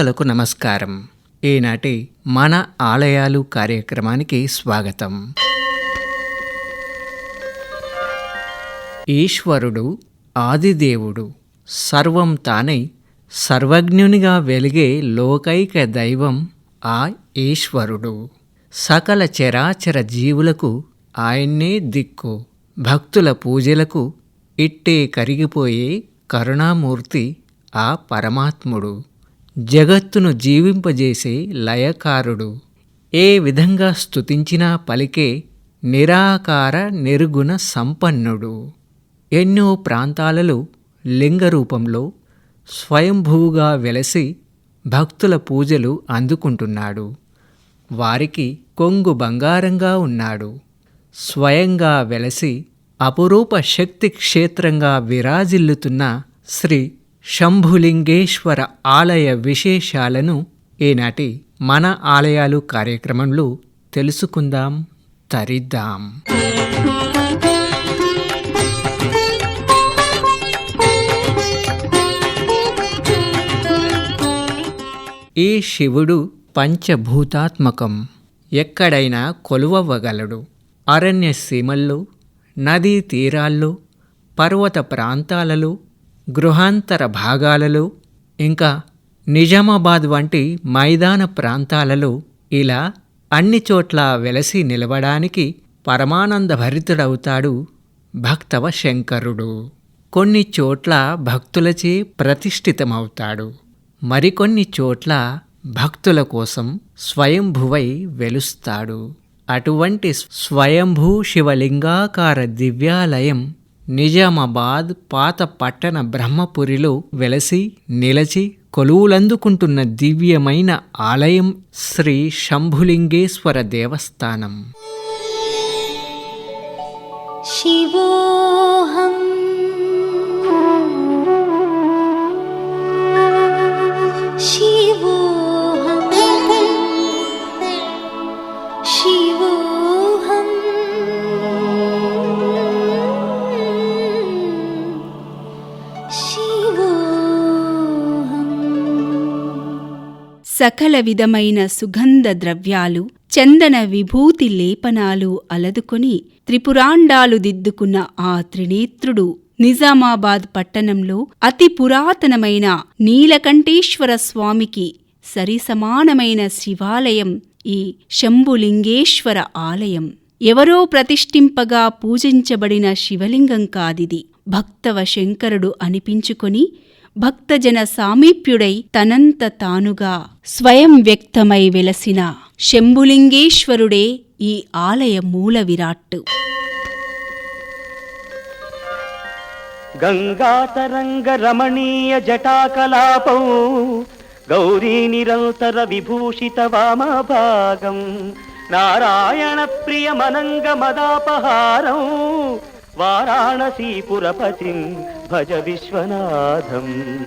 శ్రోతలకు నమస్కారం. ఈనాటి మన ఆలయాలు కార్యక్రమానికి స్వాగతం. ఈశ్వరుడు ఆదిదేవుడు సర్వం తానై సర్వజ్ఞునిగా వెలిగే లోకైక దైవం ఆ ఈశ్వరుడు. సకల చరాచర జీవులకు ఆయన్నే దిక్కు భక్తుల పూజలకు ఇట్టే కరిగిపోయే కరుణామూర్తి ఆ పరమాత్ముడు. జగత్తును జీవింపజేసే లయకారుడు. ఏ విధంగా స్తుతించినా పలికే నిరాకార నిర్గుణ సంపన్నుడు. ఎన్నో ప్రాంతాలలో లింగ రూపంలో స్వయంభూగా వెలసి భక్తుల పూజలు అందుకుంటున్నాడు. వారికి కొంగు బంగారంగా ఉన్నాడు. స్వయంగా వెలసి అపురూప శక్తి క్షేత్రంగా విరాజిల్లుతున్న శ్రీ శంభులింగేశ్వర ఆలయ విశేషాలను ఈనాటి మన ఆలయాలు కార్యక్రమంలో తెలుసుకుందాం తరిద్దాం. ఈ శివుడు పంచభూతాత్మకం? ఎక్కడైనా కొలువవ్వగలడు. అరణ్య సీమల్లో నదీ తీరాల్లో పర్వత ప్రాంతాలలో గృహాంతర భాగాలలో ఇంకా నిజామాబాద్ వంటి మైదాన ప్రాంతాలలో ఇలా అన్ని చోట్ల వెలసి నిలవడానికి పరమానందభరితుడవుతాడు భక్తవ శంకరుడు కొన్ని చోట్ల భక్తులచే ప్రతిష్ఠితమవుతాడు. మరికొన్ని చోట్ల భక్తుల కోసం స్వయంభువై వెలుస్తాడు. అటువంటి స్వయంభూ శివలింగాకార దివ్యాలయం నిజామాబాద్ పాత పట్టణ బ్రహ్మపురిలో వెలసి నిలచి కొలువులందుకుంటున్న దివ్యమైన ఆలయం శ్రీ శంభులింగేశ్వర దేవస్థానం. శివోహం. శి సకల విధమైన సుగంధ ద్రవ్యాలు చందన విభూతి లేపనాలు అలదుకొని త్రిపురాండాలు దిద్దుకున్న ఆ త్రినేత్రుడు నిజామాబాద్ పట్టణంలో అతి పురాతనమైన నీలకంఠేశ్వర స్వామికి సరిసమానమైన శివాలయం ఈ శంభులింగేశ్వర ఆలయం. ఎవరో ప్రతిష్ఠింపగా పూజించబడిన శివలింగం కాదిది. భక్తవ శంకరుడు అనిపించుకొని భక్తజన సామీప్యుడై తనంత తానుగా స్వయం వ్యక్తమై వెలసిన శంభులింగేశ్వరుడే ఈ ఆలయ మూల విరాట్టు. గంగాతరంగ రమణీయ జటాకలాపం గౌరీ నిరంతర విభూషిత వామభాగం నారాయణ ప్రియ మనంగ మదాపహారం వారాణసీపురపతిం భజ విశ్వనాథం.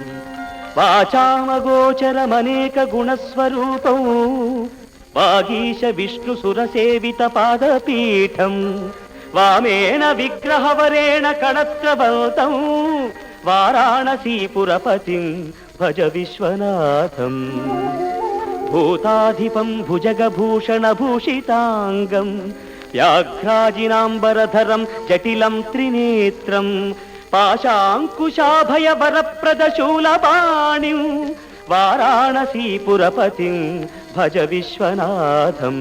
వాచామగోచరమనేక గుణస్వరూపం. వాగీశ విష్ణుసురసేవిత పాదపీఠం. వామేణ విగ్రహవరేణ కణత్రవంతం వారాణసీపురపతిం భజ విశ్వనాథం. భూతాధిపం భుజగభూషణభూషితాంగం. వ్యాఘ్రాజినాంబరధరం జటిలం త్రినేత్రం పాశాంకుశాభయవరప్రదశూలపాణిం వారాణసీపురపతిం భజ విశ్వనాథం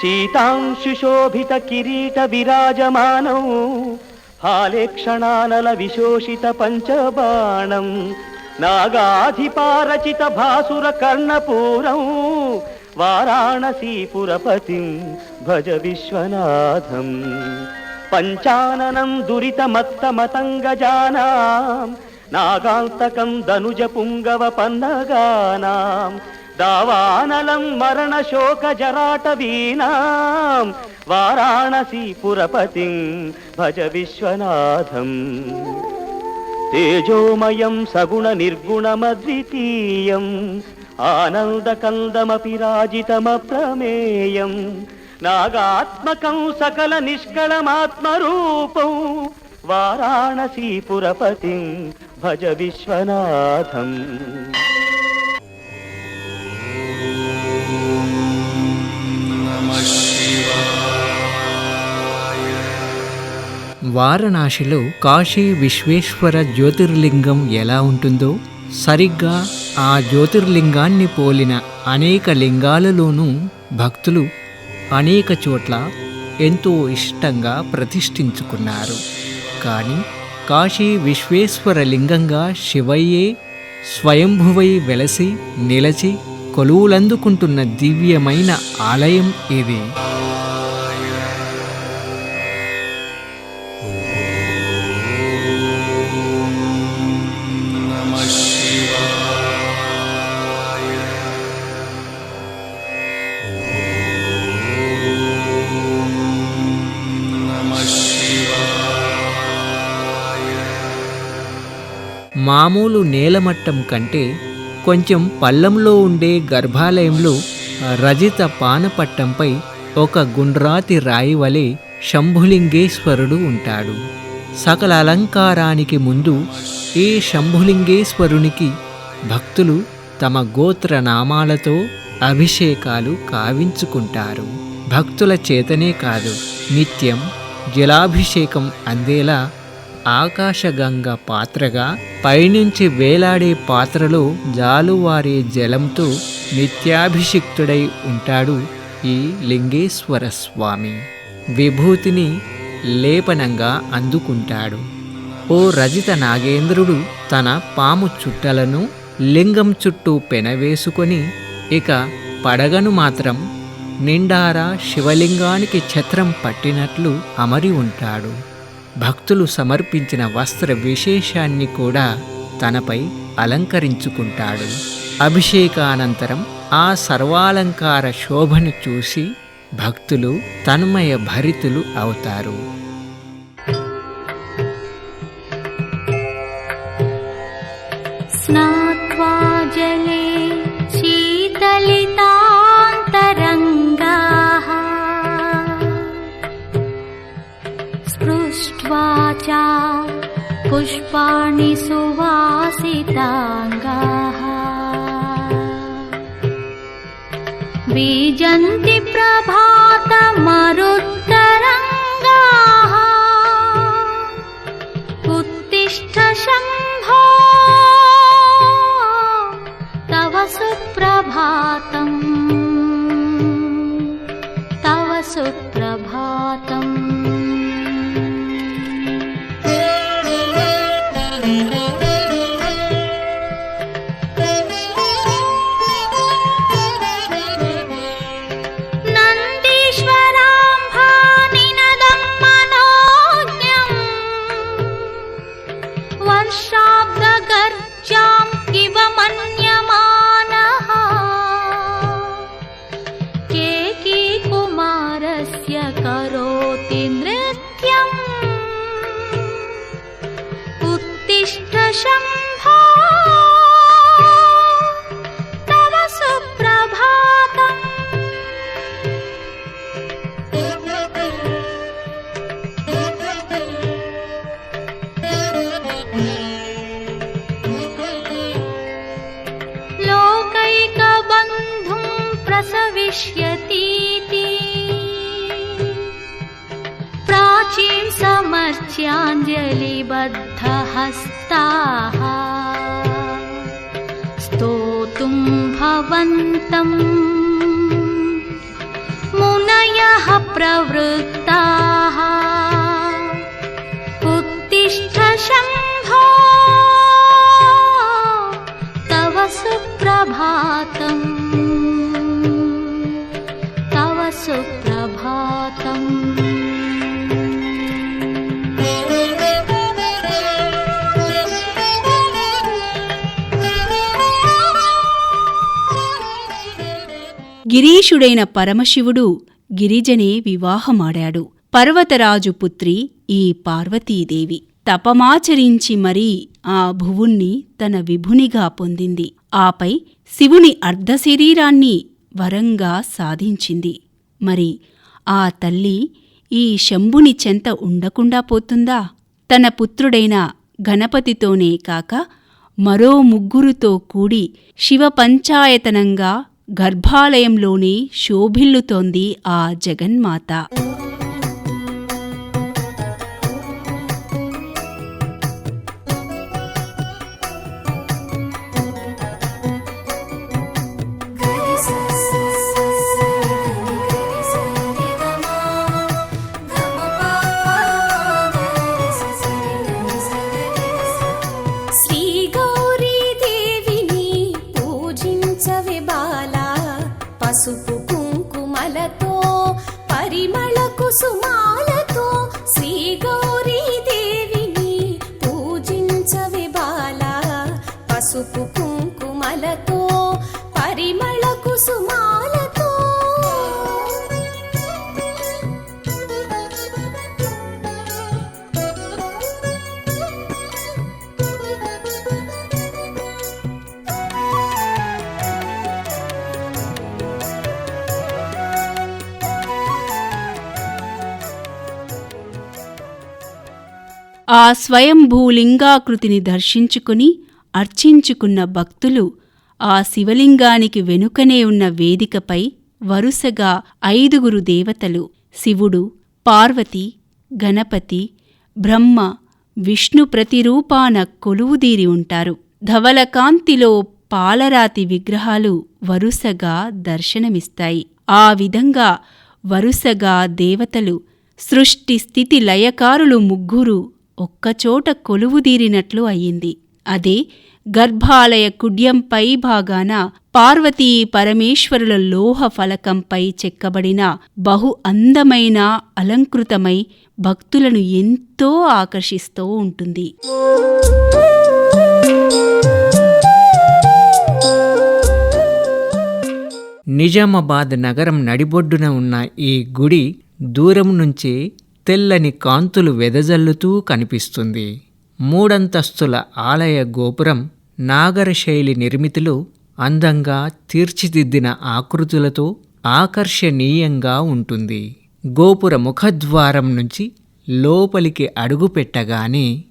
సీతాంశుశోభిత కిరీట విరాజమానౌ హాలేక్షణానల విశోషిత పంచబాణం నాగాధిపారచిత భాసుర కర్ణపూరం వారాణసీపురపతిం భజ విశ్వనాథం. పంచాననం దురితమత్తమతంగజానాం. నాగాంతకం ధనుజ పుంగవ పన్నగానాం దావానలం మరణ శోక వారాణసీపురపతిం భజ విశ్వనాథం. తేజోమయం సగుణ నిర్గుణమద్వితీయం. ఆనందకందమపి రాజితమప్రమేయం. నాగాత్మకం సకల నిష్కళమాత్మరూపం. వారాణసీపురపతిం భజ విశ్వనాథం. వారణాసిలో కాశీ విశ్వేశ్వర జ్యోతిర్లింగం ఎలా ఉంటుందో సరిగ్గా ఆ జ్యోతిర్లింగాన్ని పోలిన అనేక లింగాలలోనూ భక్తులు అనేక చోట్ల ఎంతో ఇష్టంగా ప్రతిష్ఠించుకున్నారు. కానీ కాశీ విశ్వేశ్వర లింగంగా శివయ్యే స్వయంభువై వెలసి నిలచి కొలువులందుకుంటున్న దివ్యమైన ఆలయం ఇది మామూలు నేలమట్టం కంటే కొంచెం పల్లంలో ఉండే గర్భాలయంలో రజిత పానపట్టంపై ఒక గుండ్రాతి రాయి వలె శంభులింగేశ్వరుడు ఉంటాడు. సకల అలంకారానికి ముందు ఈ శంభులింగేశ్వరునికి భక్తులు తమ గోత్ర నామాలతో అభిషేకాలు కావించుకుంటారు. భక్తుల చేతనే కాదు నిత్యం జలాభిషేకం అందేలా ఆకాశగంగ పాత్రగా పైనుంచి వేలాడే పాత్రలో జాలువారే జలంతో నిత్యాభిషిక్తుడై ఉంటాడు ఈ లింగేశ్వర స్వామి. విభూతిని లేపనంగా అందుకుంటాడు. ఓ రజిత నాగేంద్రుడు తన పాము చుట్టలను లింగం చుట్టూ పెనవేసుకొని ఇక పడగను మాత్రం నిండారా శివలింగానికి ఛత్రం పట్టినట్లు అమరి ఉంటాడు. భక్తులు సమర్పించిన వస్త్ర విశేషాన్ని కూడా తనపై అలంకరించుకుంటాడు. అభిషేకానంతరం ఆ సర్వాలంకార శోభను చూసి భక్తులు తన్మయ భరితులు అవుతారు. స్నా पुष्पाणि सुवासिताङ्गाः। बीजन्ति प्रभातमरुत्तरङ्गाः भवन्तम् मुनयः प्रवृत्ताः। उत्तिष्ठ शम्भो तव सुप्रभातम्। గిరీషుడైన పరమశివుడు గిరిజనే వివాహమాడాడు. పర్వతరాజు పుత్రి ఈ పార్వతీదేవి. తపమాచరించి మరీ ఆ భువుణ్ణి తన విభునిగా పొందింది. ఆపై శివుని అర్ధశరీరాన్ని వరంగా సాధించింది. మరి ఆ తల్లి ఈ శంభుని చెంత ఉండకుండా పోతుందా? తన పుత్రుడైన గణపతితోనే కాక మరో ముగ్గురుతో కూడి శివపంచాయతనంగా గర్భాలయంలోనే శోభిల్లుతోంది ఆ జగన్మాత. ఆ స్వయంభూలింగాకృతిని దర్శించుకుని అర్చించుకున్న భక్తులు ఆ శివలింగానికి వెనుకనే ఉన్న వేదికపై వరుసగా ఐదుగురు దేవతలు శివుడు పార్వతి గణపతి బ్రహ్మ విష్ణు ప్రతిరూపాన కొలువుదీరి ఉంటారు. ధవలకాంతిలో పాలరాతి విగ్రహాలు వరుసగా దర్శనమిస్తాయి. ఆ విధంగా వరుసగా దేవతలు సృష్టి స్థితి లయకారులు ముగ్గురు ఒక్కచోట కొలువుదీరినట్లు అయింది అదే గర్భాలయ కుడ్యంపై భాగాన పార్వతీ పరమేశ్వరుల లోహ ఫలకంపై చెక్కబడిన బహు అందమైన అలంకృతమై భక్తులను ఎంతో ఆకర్షిస్తూ ఉంటుంది. నిజామాబాద్ నగరం నడిబొడ్డున ఉన్న ఈ గుడి దూరం నుంచే తెల్లని కాంతులు వెదజల్లుతూ కనిపిస్తుంది. మూడంతస్తుల ఆలయ గోపురం నాగర శైలి నిర్మితిలో అందంగా తీర్చిదిద్దిన ఆకృతులతో ఆకర్షణీయంగా ఉంటుంది. గోపుర ముఖద్వారం నుంచి లోపలికి అడుగుపెట్టగానే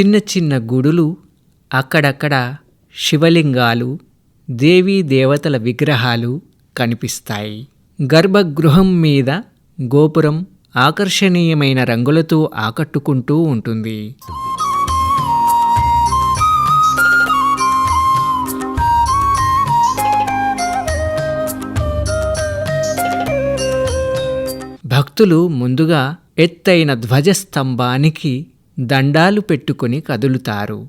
చిన్న చిన్న గుడులు అక్కడక్కడ శివలింగాలు దేవీ దేవతల విగ్రహాలు కనిపిస్తాయి. గర్భగృహం మీద గోపురం ఆకర్షణీయమైన రంగులతో ఆకట్టుకుంటూ ఉంటుంది. భక్తులు ముందుగా ఎత్తైన ధ్వజస్తంభానికి దండాలు పెట్టుకుని కదులుతారు.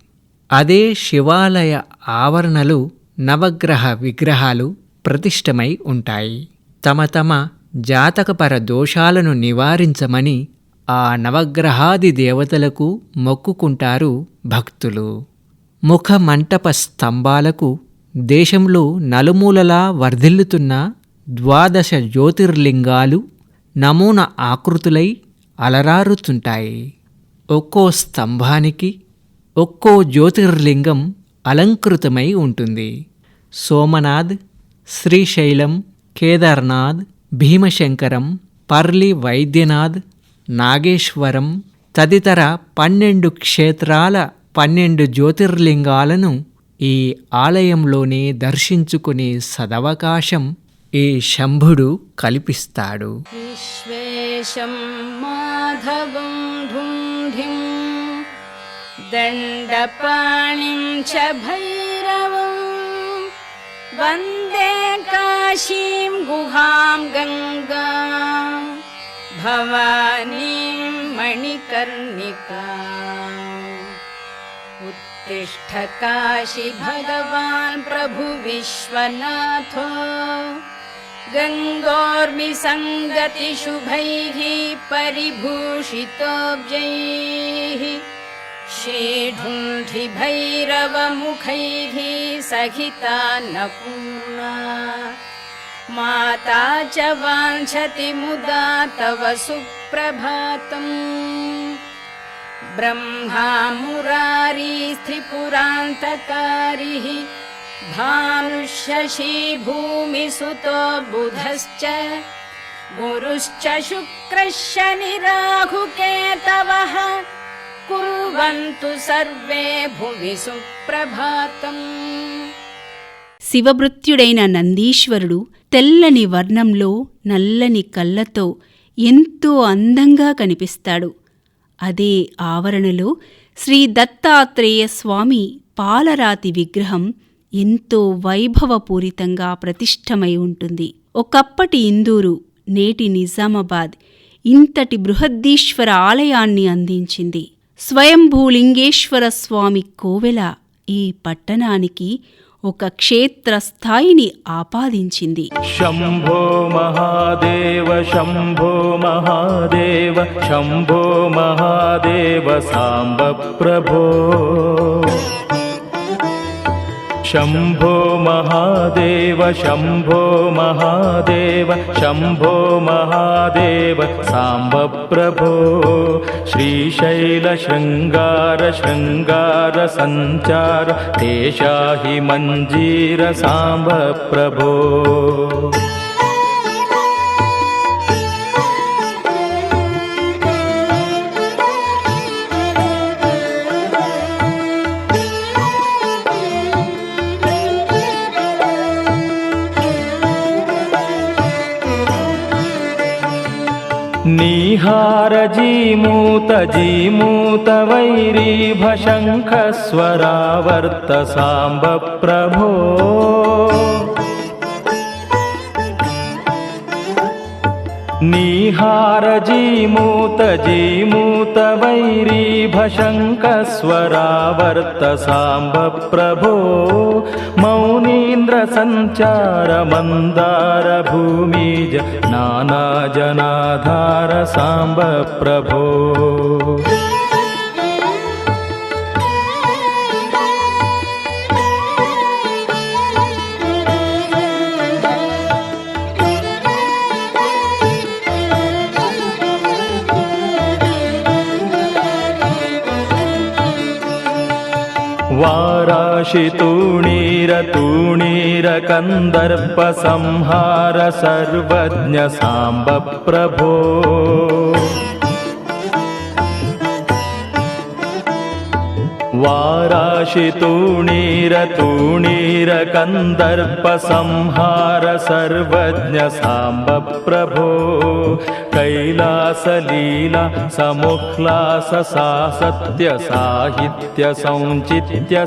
అదే శివాలయ ఆవరణలు నవగ్రహ విగ్రహాలు ప్రతిష్టమై ఉంటాయి. తమ తమ జాతకపర దోషాలను నివారించమని ఆ నవగ్రహాది దేవతలకు మొక్కుకుంటారు భక్తులు. ముఖ మంటప స్తంభాలకు దేశంలో నలుమూలలా వర్ధిల్లుతున్న ద్వాదశ జ్యోతిర్లింగాలు నమూన ఆకృతులై అలరారుతుంటాయి. ఒక్కో స్తంభానికి ఒక్కో జ్యోతిర్లింగం అలంకృతమై ఉంటుంది. సోమనాథ్ శ్రీశైలం కేదార్నాథ్ భీమశంకరం పర్లి వైద్యనాథ్ నాగేశ్వరం తదితర పన్నెండు క్షేత్రాల పన్నెండు జ్యోతిర్లింగాలను ఈ ఆలయంలోనే దర్శించుకునే సదవకాశం ఈ శంభుడు కల్పిస్తాడు विश्वेशं माधवं ढुण्ढिं दण्डपाणिं च भैरवं वन्दे काशीं गुहां गङ्गां भवानीं मणिकर्णिकाम्। उत्तिष्ठ काशी भगवान् प्रभु विश्वनाथो गङ्गोर्मिसङ्गतिशुभैः परिभूषितोऽब्जैः श्रीढुण्ढिभैरवमुखैः सहिता नपूर्णा। माता च वाञ्छति मुदा तव सुप्रभातम्। ब्रह्मा मुरारी स्त्रिपुरान्तकारिः। भानुशशी भूमिसुतो बुधश्च। गुरुश्च शुक्रः शनिराहुकेतवः कुर्वन्तु सर्वे भुवि सुप्रभातम् శివభృత్యుడైన నందీశ్వరుడు తెల్లని వర్ణంలో నల్లని కళ్ళతో ఎంతో అందంగా కనిపిస్తాడు అదే ఆవరణలో శ్రీ దత్తాత్రేయ స్వామి పాలరాతి విగ్రహం ఎంతో వైభవపూరితంగా ప్రతిష్టమై ఉంటుంది ఒకప్పటి ఇందూరు నేటి నిజామాబాద్ ఇంతటి బృహద్దీశ్వర ఆలయాన్ని అందించింది స్వయంభూలింగేశ్వర స్వామి కోవెల ఈ పట్టణానికి ఒక క్షేత్రస్థాయిని ఆపాదించింది. శంభో మహాదేవ శంభో మహాదేవ శంభో మహాదేవ సాంబ ప్రభో शम्भो महादेव शम्भो महादेव शम्भो महादेव साम्ब प्रभो श्रीशैलशृङ्गार शृङ्गार सञ्चार देशाहि मञ्जीर ारजीमूतजीमूत वैरीभशङ्खस्वरावर्तसाम्ब प्रभो निहारजीमूतजीमूत वैरीभशङ्कस्वरावर्तसाम्बप्रभो मौनीन्द्रसञ्चारमन्दारभूमिज नानाजनाधार साम्बप्रभो वाराशितूणीरतूणीरकन्दर्पसंहार संहार सर्वज्ञ साम्बप्रभो वाराशितुणीरतूणीरकन्दर्प संहार सर्वज्ञ साम्ब प्रभो। कैलासलीला समुक्ला स सा सत्य साहित्य सौचित्य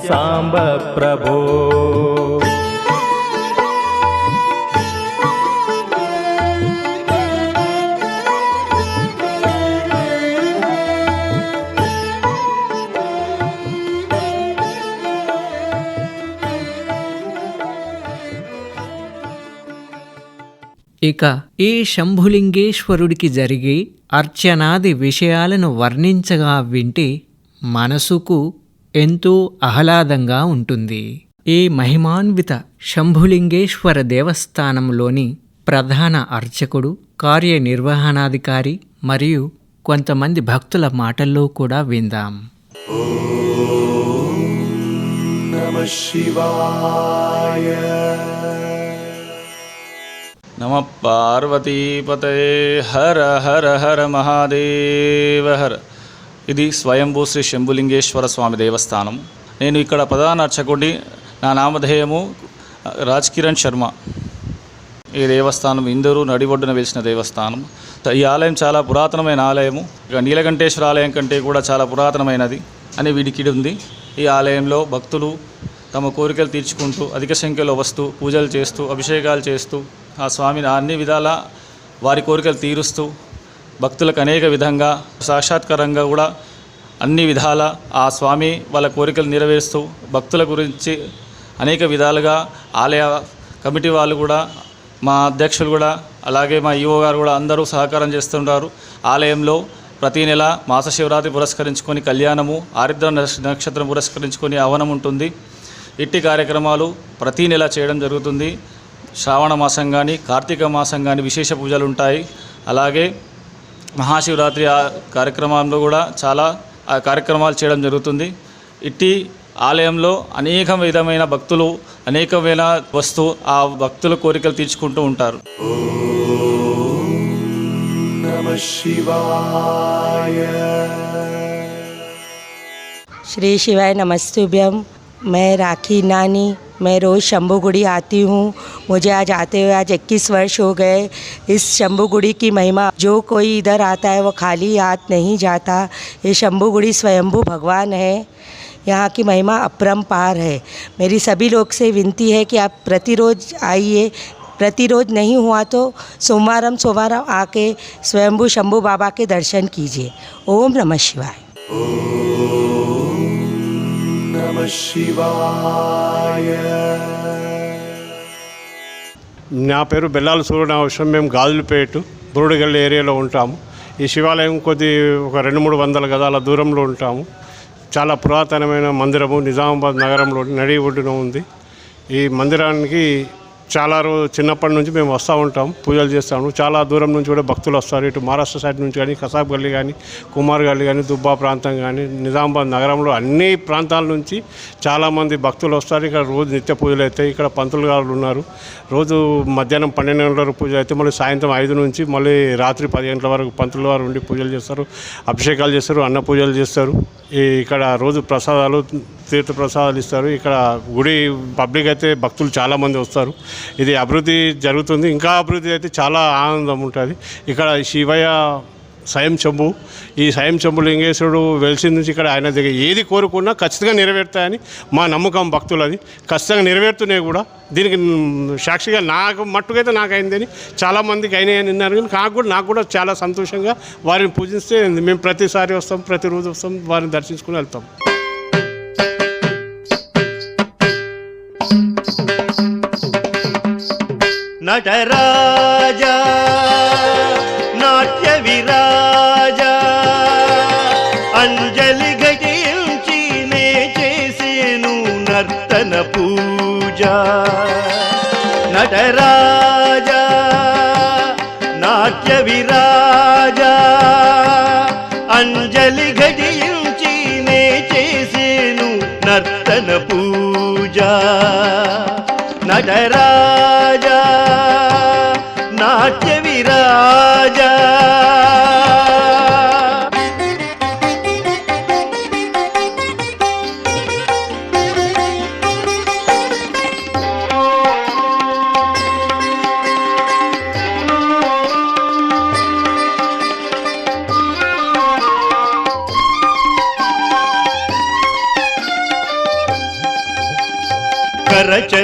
ఇక ఈ శంభులింగేశ్వరుడికి జరిగే అర్చనాది విషయాలను వర్ణించగా వింటే మనసుకు ఎంతో ఆహ్లాదంగా ఉంటుంది. ఈ మహిమాన్విత శంభులింగేశ్వర దేవస్థానంలోని ప్రధాన అర్చకుడు కార్యనిర్వహణాధికారి మరియు కొంతమంది భక్తుల మాటల్లో కూడా విందాం. నమ పార్వతీపతే. హర హర హర మహాదేవ హర. ఇది స్వయంభూ శ్రీ శంభులింగేశ్వర స్వామి దేవస్థానం. నేను ఇక్కడ ప్రధాన అర్చకుడి నా నామధేయము రాజ్ కిరణ్ శర్మ. ఈ దేవస్థానం ఇందరూ నడిబొడ్డున వెలిసిన దేవస్థానం. ఈ ఆలయం చాలా పురాతనమైన ఆలయము. నీలకంఠేశ్వర ఆలయం కంటే కూడా చాలా పురాతనమైనది అని వీడికిడి ఉంది. ఈ ఆలయంలో భక్తులు తమ కోరికలు తీర్చుకుంటూ అధిక సంఖ్యలో వస్తూ పూజలు చేస్తూ అభిషేకాలు చేస్తూ ఆ స్వామిని అన్ని విధాల వారి కోరికలు తీరుస్తూ భక్తులకు అనేక విధంగా సాక్షాత్కారంగా కూడా అన్ని విధాల ఆ స్వామి వాళ్ళ కోరికలు నెరవేరుస్తూ భక్తుల గురించి అనేక విధాలుగా ఆలయ కమిటీ వాళ్ళు కూడా మా అధ్యక్షులు కూడా అలాగే మా ఈఓ గారు కూడా అందరూ సహకారం చేస్తుంటారు. ఆలయంలో ప్రతి నెల మాస శివరాత్రి పురస్కరించుకొని కళ్యాణము ఆరిద్ర నక్షత్రం పురస్కరించుకొని అవనం ఉంటుంది. ఇట్టి కార్యక్రమాలు ప్రతి నెల చేయడం జరుగుతుంది. శ్రావణ మాసం కానీ కార్తీక మాసం కానీ విశేష పూజలు ఉంటాయి అలాగే మహాశివరాత్రి ఆ కార్యక్రమంలో కూడా చాలా ఆ కార్యక్రమాలు చేయడం జరుగుతుంది ఇట్టి ఆలయంలో అనేక విధమైన భక్తులు అనేకమైన వస్తూ ఆ భక్తుల కోరికలు తీర్చుకుంటూ ఉంటారు श्री शिवाय नमस्तुभ्यम मैं राखी नानी मैं रोज़ शंभुगुड़ी आती हूँ। मुझे आज आते हुए आज 21 वर्ष हो गए। इस शंभुगुड़ी की महिमा, जो कोई इधर आता है, वो खाली हाथ नहीं जाता। ये शंभुगुड़ी स्वयंभू भगवान है। यहाँ की महिमा अपरंपार है। मेरी सभी लोग से विनती है कि आप प्रतिरोज आइए। प्रतिरोज नहीं हुआ तो सोमवारम सोमवारम आके स्वयंभू शंभू बाबा के दर्शन कीजिए। ओम नमः शिवाय। నా పేరు బెల్లాల సూర్యనావసం మేము గాజులపేట బురుడుగల్లి ఏరియాలో ఉంటాము. ఈ శివాలయం కొద్ది ఒక రెండు మూడు వందల గదాల దూరంలో ఉంటాము. చాలా పురాతనమైన మందిరము నిజామాబాద్ నగరంలో నడి ఒడ్డున ఉంది. ఈ మందిరానికి చాలా రోజు చిన్నప్పటి నుంచి మేము వస్తూ ఉంటాం పూజలు చేస్తాము. చాలా దూరం నుంచి కూడా భక్తులు వస్తారు. ఇటు మహారాష్ట్ర సైడ్ నుంచి కానీ కసాబ్ గల్లీ కానీ కుమార్ గల్లీ కానీ దుబ్బా ప్రాంతం కానీ నిజామాబాద్ నగరంలో అన్ని ప్రాంతాల నుంచి చాలామంది భక్తులు వస్తారు. ఇక్కడ రోజు నిత్య పూజలు అవుతాయి ఇక్కడ పంతులు గారు ఉన్నారు. రోజు మధ్యాహ్నం పన్నెండు గంటల వరకు పూజ అయితే మళ్ళీ సాయంత్రం ఐదు నుంచి మళ్ళీ రాత్రి పది గంటల వరకు పంతులు వారు ఉండి పూజలు చేస్తారు అభిషేకాలు చేస్తారు అన్న పూజలు చేస్తారు. ఈ ఇక్కడ రోజు ప్రసాదాలు తీర్థ ప్రసాదాలు ఇస్తారు. ఇక్కడ గుడి పబ్లిక్ అయితే భక్తులు చాలామంది వస్తారు. ఇది అభివృద్ధి జరుగుతుంది. ఇంకా అభివృద్ధి అయితే చాలా ఆనందం ఉంటుంది. ఇక్కడ శివయ్య స్వయం చెంబు ఈ స్వయం చెంబు లింగేశ్వరుడు వెలిసి నుంచి ఇక్కడ ఆయన దగ్గర ఏది కోరుకున్నా ఖచ్చితంగా నెరవేరుతాయని మా నమ్మకం భక్తులది. ఖచ్చితంగా నెరవేరుతున్నాయి కూడా దీనికి సాక్షిగా నాకు మట్టుకైతే నాకు అయిందని చాలామందికి అయినాయని విన్నారు కానీ నాకు కూడా నాకు కూడా చాలా సంతోషంగా వారిని పూజిస్తే మేము ప్రతిసారి వస్తాం ప్రతిరోజు వస్తాం వారిని దర్శించుకుని వెళ్తాం. నటరాజ నాట్య విరాజ అంజలి ఘటించి నే చేసేను నర్తన పూజ. నటరాజ నాట్య విరాజ అంజలి ఘటించి నే చేసేను నర్తన పూజ. నటరా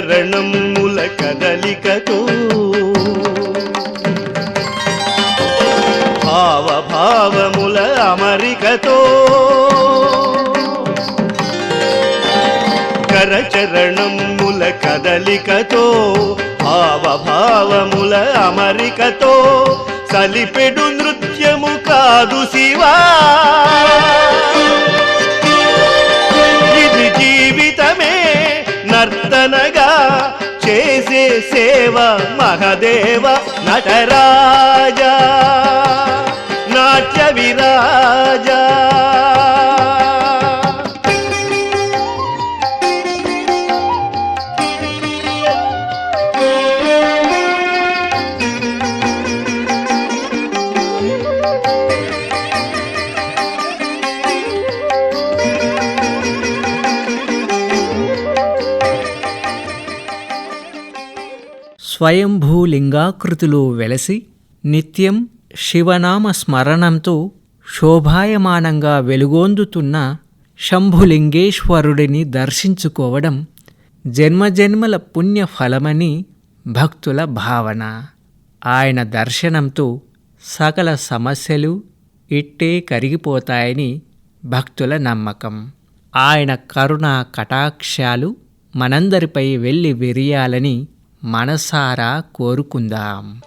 చరణముల కదలికతో. భావభావముల అమరికతో. కరచరణముల కదలికతో భావభావముల అమరికతో. సలిపెడు నృత్యము కాదు శివా. సేవ మహదేవ నటరాజా. స్వయంభూలింగాకృతిలో వెలసి నిత్యం శివనామ స్మరణంతో శోభాయమానంగా వెలుగొందుతున్న శంభులింగేశ్వరుడిని దర్శించుకోవడం జన్మజన్మల పుణ్యఫలమని భక్తుల భావన. ఆయన దర్శనంతో సకల సమస్యలు ఇట్టే కరిగిపోతాయని భక్తుల నమ్మకం. ఆయన కరుణా కటాక్షాలు మనందరిపై వెళ్ళి విరియాలని మనసారా కోరుకుందాం.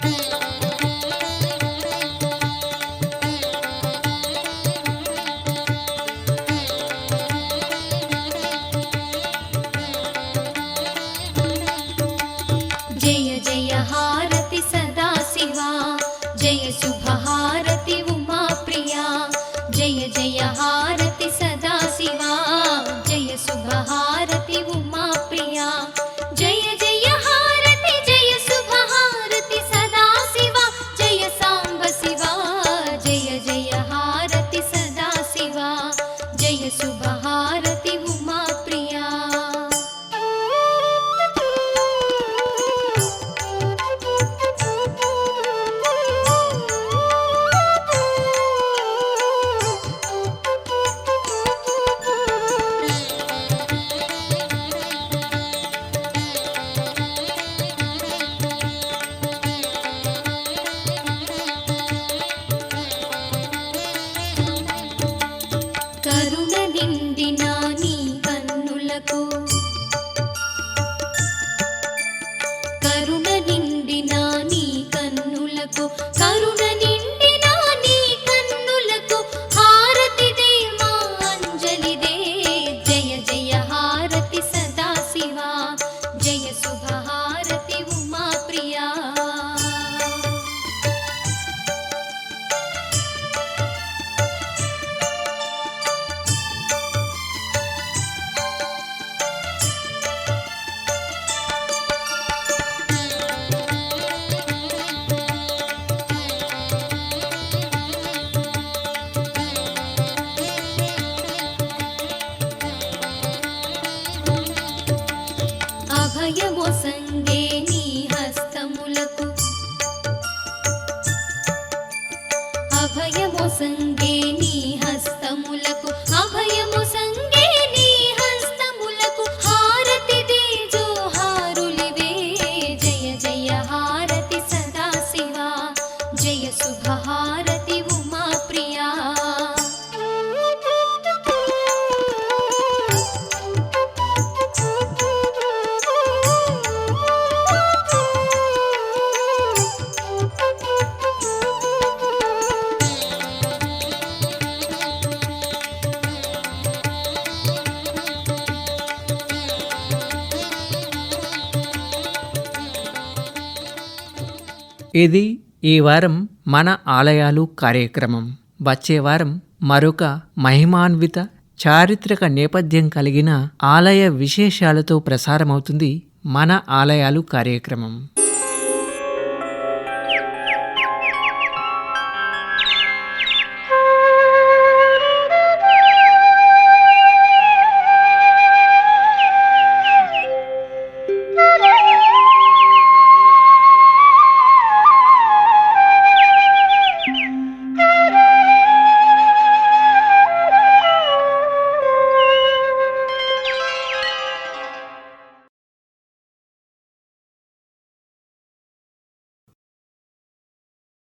ఇది ఈ వారం మన ఆలయాలు కార్యక్రమం. వచ్చే వారం మరొక మహిమాన్విత చారిత్రక నేపథ్యం కలిగిన ఆలయ విశేషాలతో ప్రసారమవుతుంది మన ఆలయాలు కార్యక్రమం.